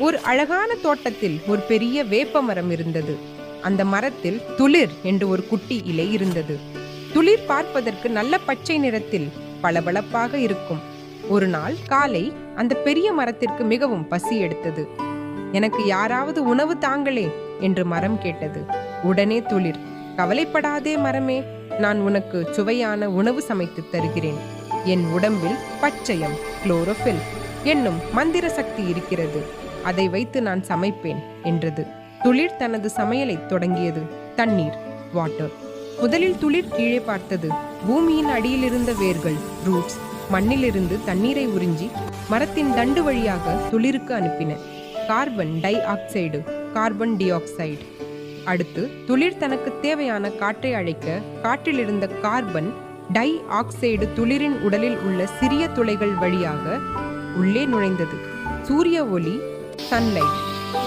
ஒரு அழகான தோட்டத்தில் ஒரு பெரிய வேப்ப மரம் இருந்தது. அந்த மரத்தில் துளிர் என்று ஒரு குட்டி இலை இருந்தது. துளிர் பார்ப்பதற்கு நல்ல பச்சை நிறத்தில் பளபளப்பாக இருக்கும். ஒரு நாள் காலை அந்த பெரிய மரத்திற்கு மிகவும் பசி எடுத்தது. எனக்கு யாராவது உணவு தாங்களே என்று மரம் கேட்டது. உடனே துளிர் கவலைப்படாதே மரமே நான் உனக்கு சுவையான உணவு சமைத்து தருகிறேன். என் உடம்பில் பச்சையம் குளோரோஃபில் என்னும் மந்திர சக்தி இருக்கிறது. அதை வைத்து நான் சமைப்பேன் என்றது. துளிர் தனது சமையலை தொடங்கியது. தண்ணீர் வாட்டர் முதலில் துளிர் கீழே பார்த்தது. பூமியின் அடியில் இருந்த வேர்கள் ரூட்ஸ் மண்ணிலிருந்து தண்ணீரை உறிஞ்சி மரத்தின் தண்டு வழியாக துளிருக்கு அனுப்பின. Carbon dioxide carbon dioxide. அடுத்து துளிர் தனக்கு தேவையான காற்றை அழைக்க காற்றில் இருந்த கார்பன் டை ஆக்சைடு துளிரின் உடலில் உள்ள சிறிய துளைகள் வழியாக உள்ளே நுழைந்தது. சூரிய ஒளி சன்லைட்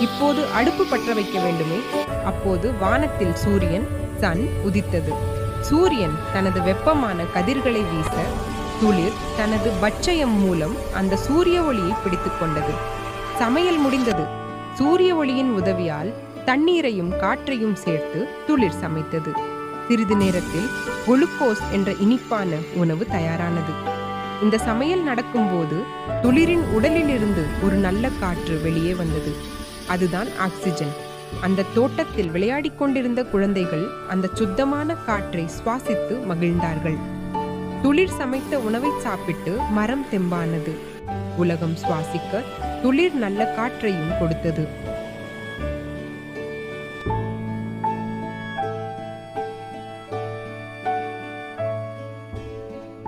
இப்போது அடுப்பு பற்ற வைக்க வேண்டுமே. அப்போது வானத்தில் சூரியன் சன் உதித்தது. சூரியன் தனது வெப்பமான கதிர்களை வீச துளிர் தனது பச்சயம் மூலம் அந்த சூரிய ஒளியை பிடித்துக் கொண்டது. சமையல் முடிந்தது. சூரிய ஒளியின் உதவியால் தண்ணீரையும் காற்றையும் சேர்த்து துளிர் சமைத்தது. சிறிது நேரத்தில் குளுக்கோஸ் என்ற இனிப்பான உணவு தயாரானது. இந்த சமையல் நடக்கும்போது துளிரின் உடலிலிருந்து ஒரு நல்ல காற்று வெளியே வந்தது. அதுதான் ஆக்சிஜன். அந்த தோட்டத்தில் விளையாடிக் கொண்டிருந்த குழந்தைகள் அந்த சுத்தமான காற்றை சுவாசித்து மகிழ்ந்தார்கள். துளிர் சமைத்த உணவை சாப்பிட்டு மரம் தெம்பானது. உலகம் சுவாசிக்க துளிர் நல்ல காற்றையும் கொடுத்தது.